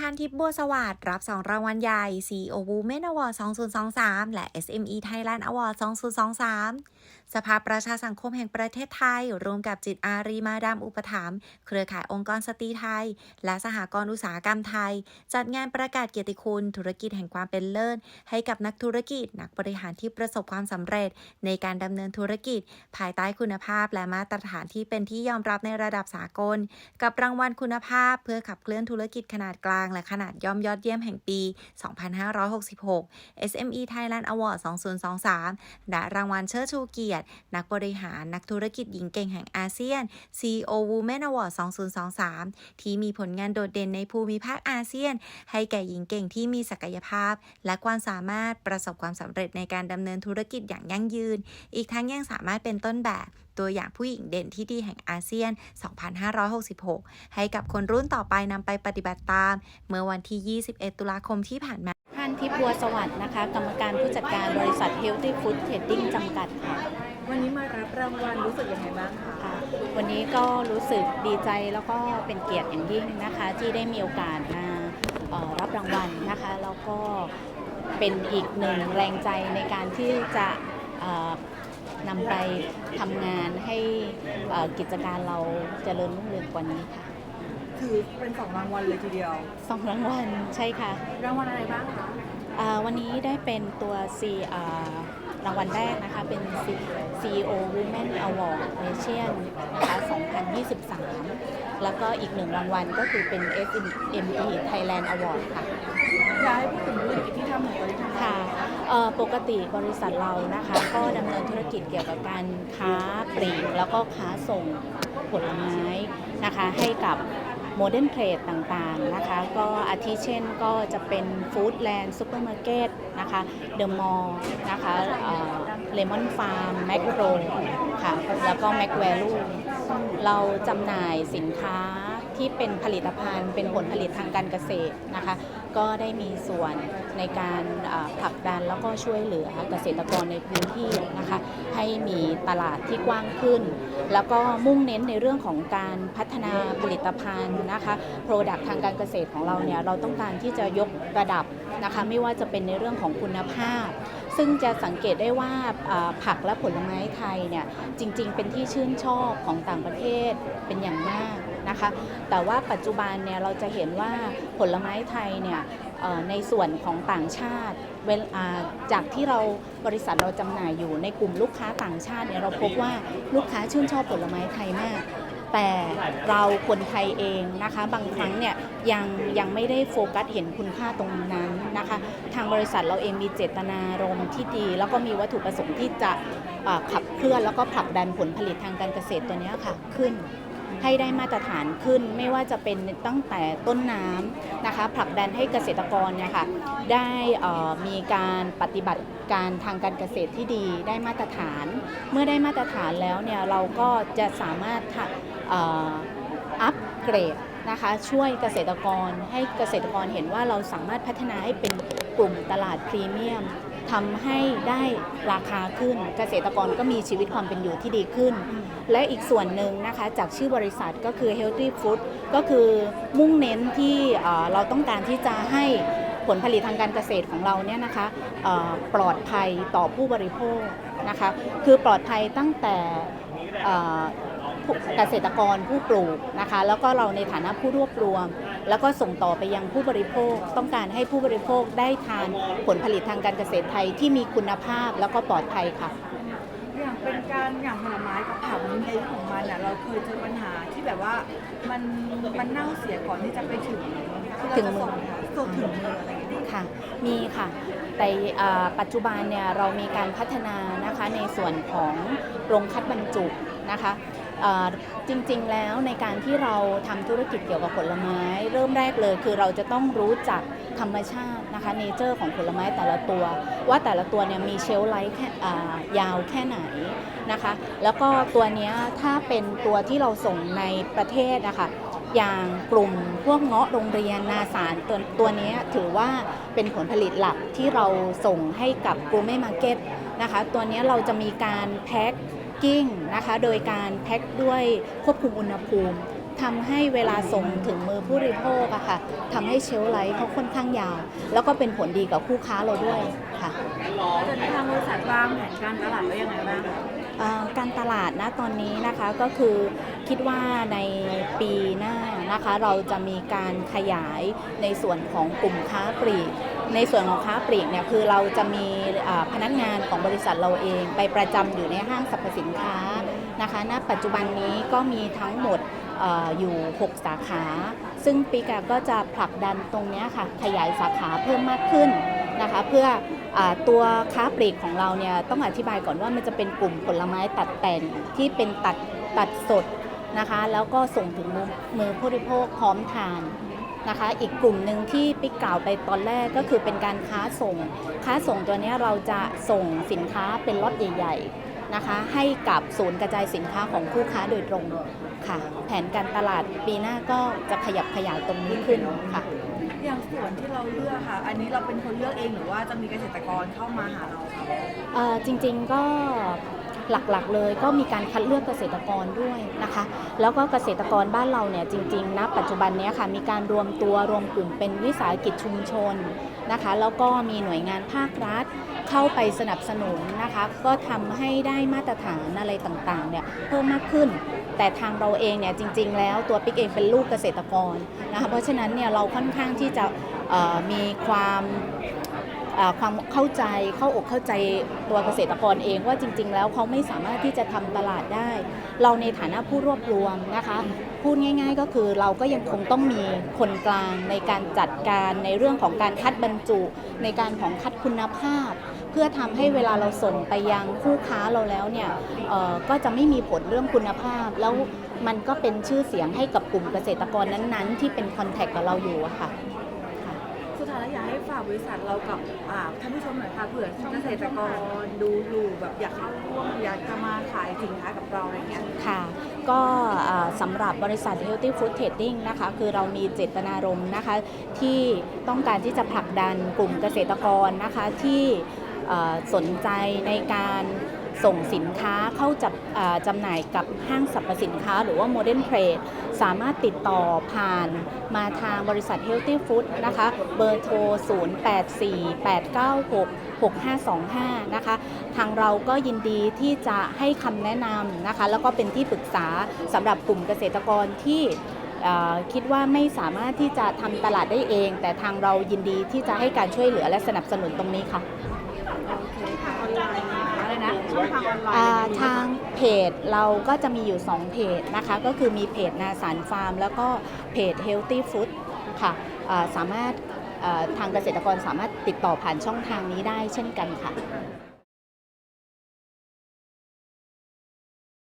ทานทิพย์บัวสวัสดิ์รับ 2 รางวัลใหญ่ CEO Women Award 2023 และ SME Thailand Award 2023 สภาประชาสังคมแห่งประเทศไทยร่วมกับจิตอารีมาดามอุปถัมภ์เครือข่ายองค์กรสตรีไทย และสหกรณ์อุตสาหกรรมไทย จัดงานประกาศเกียรติคุณ ธุรกิจแห่งความเป็นเลิศ ให้กับนักธุรกิจ นักบริหารที่ประสบความสำเร็จ ในการดำเนินธุรกิจ ภายใต้คุณภาพ และมาตรฐานที่เป็นที่ยอมรับในระดับสากล กับรางวัลคุณภาพ เพื่อขับเคลื่อนธุรกิจขนาดกลางและขนาดย่อมยอดเยี่ยมแห่งปี 2566 SME Thailand Award 2023 และรางวัลเชิดชูเกียรติ นักบริหารนักธุรกิจหญิงเก่งแห่งอาเซียน CEO Women Award 2023 ที่มีผลงานโดดเด่นในภูมิภาคอาเซียน ให้แก่หญิงเก่งที่มีศักยภาพ และความสามารถประสบความสำเร็จในการดำเนินธุรกิจอย่างยั่งยืน อีกทั้งยังสามารถเป็นต้นแบบตัวอย่างผู้หญิงเด่นที่ดีแห่งอาเซียน 2566 ให้กับคนรุ่นต่อไปนำไปปฏิบัติตาม เมื่อวันที่ 21 ตุลาคมที่ผ่านมาท่านทิพย์บัวสวัสดิ์นะคะ กรรมการผู้จัดการบริษัท Healthy Food Trading จำกัดค่ะ วันนี้มารับรางวัลรู้สึกยังไงบ้างคะค่ะวันนี้ก็รู้สึกดีใจแล้วก็เป็นเกียรติอย่างยิ่งนะคะ ที่ได้มีโอกาสมาเอ่อรับรางวัลนะคะ แล้วก็เป็นอีกหนึ่งแรงใจในการที่จะเอ่อ นำไปทำงานให้เอ่อกิจการเราเจริญรุ่งเรืองกว่านี้ค่ะคือเป็นสองรางวัลเลยทีเดียวสองรางวัลใช่ค่ะ รางวัลอะไรบ้างคะอ่าวันนี้ได้เป็นตัว C อ่ารางวัลแรกนะคะเป็น C- CEO Women Award Nation นะคะ2023 แล้วก็อีกหนึ่งรางวัลก็คือเป็น SME Thailand Award ค่ะอยากให้พูดถึงธุรกิจที่ทำของบริษัทค่ะเอ่อปกติบริษัทเรานะคะ ก็ดำเนินธุรกิจเกี่ยวกับการค้าปลีกแล้วก็ค้าส่งผลไม้นะคะให้กับ โมเดิร์นเทรดต่างๆนะคะก็อาทิเช่นก็จะเป็นฟู้ดแลนด์ซูเปอร์มาร์เก็ตนะคะเดอะมอลล์นะคะเลมอนฟาร์มแมคโครค่ะแล้วก็แมคแวลูเราจำหน่ายสินค้า ที่เป็นผลิตภัณฑ์ เป็นผลผลิตทางการเกษตรนะคะ ก็ได้มีส่วนในการผลักดันแล้วก็ช่วยเหลือเกษตรกรในพื้นที่นะคะให้มีตลาดที่กว้างขึ้น แล้วก็มุ่งเน้นในเรื่องของการพัฒนาผลิตภัณฑ์นะคะโปรดักทางการเกษตรของเราเนี่ยเราต้องการที่จะยกระดับนะคะไม่ว่าจะเป็นในเรื่องของคุณภาพ ซึ่งจะสังเกตได้ว่าผักและผลไม้ไทยเนี่ยจริง ๆ เป็นที่ชื่นชอบของต่างประเทศเป็นอย่างมาก นะคะ แต่ว่าปัจจุบันเนี่ยเราจะเห็นว่าผลไม้ไทยเนี่ยในส่วนของต่างชาติจากที่เราบริษัทเราจำหน่ายอยู่ในกลุ่มลูกค้าต่างชาติเนี่ยเราพบว่าลูกค้าชื่นชอบผลไม้ไทยมาก แต่เราคนไทยเองนะคะ บางครั้งเนี่ยยังยังไม่ได้โฟกัสเห็นคุณค่าตรงนั้นนะคะ ทางบริษัทเราเองมีเจตนารมณ์ที่ดี แล้วก็มีวัตถุประสงค์ที่จะขับเคลื่อนแล้วก็ผลักดันผลผลิตทางการเกษตรตัวนี้ค่ะขึ้น ให้ได้มาตรฐานขึ้น ไม่ว่าจะเป็นตั้งแต่ต้นน้ำนะคะผลักดันให้เกษตรกรเนี่ยค่ะได้มีการปฏิบัติการทางการเกษตรที่ดีได้มาตรฐาน เมื่อได้มาตรฐานแล้วเนี่ยเราก็จะสามารถอัปเกรดนะคะช่วยเกษตรกรให้เกษตรกรเห็นว่าเราสามารถพัฒนาให้เป็นกลุ่มตลาดพรีเมียม ทำให้ได้ราคาขึ้น เกษตรกรก็มีชีวิตความเป็นอยู่ที่ดีขึ้น และอีกส่วนหนึ่งนะคะจากชื่อบริษัทก็คือ Healthy Food ก็คือมุ่งเน้นที่เอ่อเราต้องการที่จะให้ผลผลิตทางการเกษตรของเราเนี่ยนะคะเอ่อปลอดภัยต่อผู้บริโภคนะคะคือปลอดภัยตั้งแต่ เอ่อผู้เกษตรกรผู้ปลูกนะคะ แล้วก็เราในฐานะผู้รวบรวม แล้วก็ส่งต่อไปยังผู้บริโภค ต้องการให้ผู้บริโภคได้ทานผลผลิตทางการเกษตรไทยที่มีคุณภาพแล้วก็ปลอดภัยค่ะอย่างเป็นการอย่างผลไม้กับผักในเรื่องของมันเนี่ยเราเคยเจอปัญหาที่แบบว่ามันมันเน่าเสียก่อนที่จะไปถึงที่เราจะส่งส่งถึงมืออะไรอย่างเงี้ยค่ะ มีค่ะแต่อ่าปัจจุบันเนี่ยเรามีการพัฒนานะคะในส่วนของโรงคัดบรรจุนะคะอ่า จริงๆ แล้วในการที่เราทำธุรกิจเกี่ยวกับผลไม้ เริ่มแรกเลยคือเราจะต้องรู้จักธรรมชาตินะคะเนเจอร์ของผลไม้แต่ละตัว ว่าแต่ละตัวเนี่ยมีเชลฟ์ไลฟ์แค่ยาวแค่ไหนนะคะ แล้วก็ตัวนี้ถ้าเป็นตัวที่เราส่งในประเทศนะคะอย่างกลุ่มพวกเงาะโรงเรียนนาสารตัวตัวนี้ถือว่าเป็นผลผลิตหลักที่เราส่งให้กับก o ูเม่มาร์เก็ตนะคะ ตัวนี้เราจะมีการแพ็ค กิ้งนะคะโดยการแพ็คด้วยควบคุมอุณหภูมิทำให้เวลาส่งถึงมือผู้บริโภคอะค่ะทำให้เชลฟ์ไลฟ์เขาค่อนข้างยาว แล้วก็เป็นผลดีกับคู่ค้าเราด้วยค่ะแล้วจะทางบริษัทวางแผนการตลาดไว้ยังไงบ้างคะเอ่อการตลาดนะตอนนี้นะคะก็คือคิดว่าในปีหน้านะคะเราจะมีการขยายในส่วนของกลุ่มค้าปลีก ในส่วนของค้าปลีกเนี่ยคือเราจะมีพนักงานของบริษัทเราเองไปประจำอยู่ในห้างสรรพสินค้านะคะ ณ ปัจจุบันนี้ก็มีทั้งหมดออยู่ 6 สาขา ซึ่งปีกาก็จะผลักดันตรงนี้ค่ะขยายสาขาเพิ่มมากขึ้นนะคะเพื่ออตัวค้าปลีกของเราเนี่ยต้องอธิบายก่อนว่ามันจะเป็นกลุ่มผลไม้ตัดแต่งที่เป็นตัดตัดสดนะคะแล้วก็ส่งถึงมือผู้บริโภคพร้อมทาน นะคะ อีกกลุ่มหนึ่งที่ปิ๊กกล่าวไปตอนแรกก็คือเป็นการค้าส่ง ค้าส่งตัวเนี้ยเราจะส่งสินค้าเป็นล็อตใหญ่ๆนะคะ ให้กับศูนย์กระจายสินค้าของคู่ค้าโดยตรงค่ะ แผนการตลาดปีหน้าก็จะขยับขยายตรงนี้ขึ้นค่ะอย่างส่วนที่เราเลือกค่ะ อันนี้เราเป็นคนเลือกเองหรือว่าจะมีเกษตรกรเข้ามาหาเราคะเอ่อจริงๆก็ หลักๆ เลยก็มีการคัดเลือกเกษตรกรด้วยนะคะ แล้วก็เกษตรกรบ้านเราเนี่ยจริงๆนะปัจจุบันนี้ค่ะมีการรวมตัวรวมกลุ่มเป็นวิสาหกิจชุมชนนะคะ แล้วก็มีหน่วยงานภาครัฐเข้าไปสนับสนุนนะคะ ก็ทำให้ได้มาตรฐานอะไรต่างๆเนี่ยเพิ่มมากขึ้น แต่ทางเราเองเนี่ยจริง ๆ แล้วตัวปิ๊กเองเป็นลูกเกษตรกรนะคะเพราะฉะนั้นเนี่ยเราค่อนข้างที่จะมีความ ความเข้าใจเข้าอกเข้าใจตัวเกษตรกรเองว่าจริง ๆ แล้วเขาไม่สามารถที่จะทำตลาดได้ เราในฐานะผู้รวบรวมนะคะพูดง่าย ๆ ก็คือเราก็ยังคงต้องมีคนกลางในการจัดการในเรื่องของการคัดบรรจุ ในการของคัดคุณภาพ เพื่อทำให้เวลาเราส่งไปยังคู่ค้าเราแล้วเนี่ยเอ่อก็จะไม่มีผลเรื่องคุณภาพ แล้วมันก็เป็นชื่อเสียงให้กับกลุ่มเกษตรกรนั้นๆ ที่เป็นคอนแทคกับเราอยู่อะค่ะค่ะ สุดท้ายแล้วอยากให้ฝากบริษัทเรากับอ่าท่านผู้ชมหน่อยค่ะเผื่อเกษตรกรดูอยู่แบบอยากเข้าร่วมอยากจะมาขายสินค้ากับเราอะไรเงี้ย ค่ะ ก็อ่าสำหรับบริษัท Healthy Food Trading นะคะ คือเรามีเจตนารมณ์นะคะ ที่ต้องการที่จะผลักดันกลุ่มเกษตรกรนะคะที่เอ่อสนใจในการ ส่งสินค้าเข้าจับจำหน่ายกับห้างสรรพสินค้า หรือว่า Modern Trade สามารถติดต่อผ่านมาทางบริษัท Healthy Food นะคะ เบอร์โทร 0848966525 นะคะ ทางเราก็ยินดีที่จะให้คำแนะนำนะคะ แล้วก็เป็นที่ปรึกษาสำหรับกลุ่มเกษตรกรที่คิดว่าไม่สามารถที่จะทำตลาดได้เอง แต่ทางเรายินดีที่จะให้การช่วยเหลือและสนับสนุนตรงนี้ค่ะ โอเคค่ะออนไลน์อะไรนะ ช่องทางออนไลอ่าอะไรอย่ทางเพจเราก็จะมีอยู่ 2 เพจนะคะ ก็คือมีเพจนาสารฟาร์ม แล้วก็เพจ Healthy Food ค่ะอ่าสามารถอ่าทางเกษตรกรสามารถติดต่อผ่านช่องทางนี้ได้เช่นกันค่ะ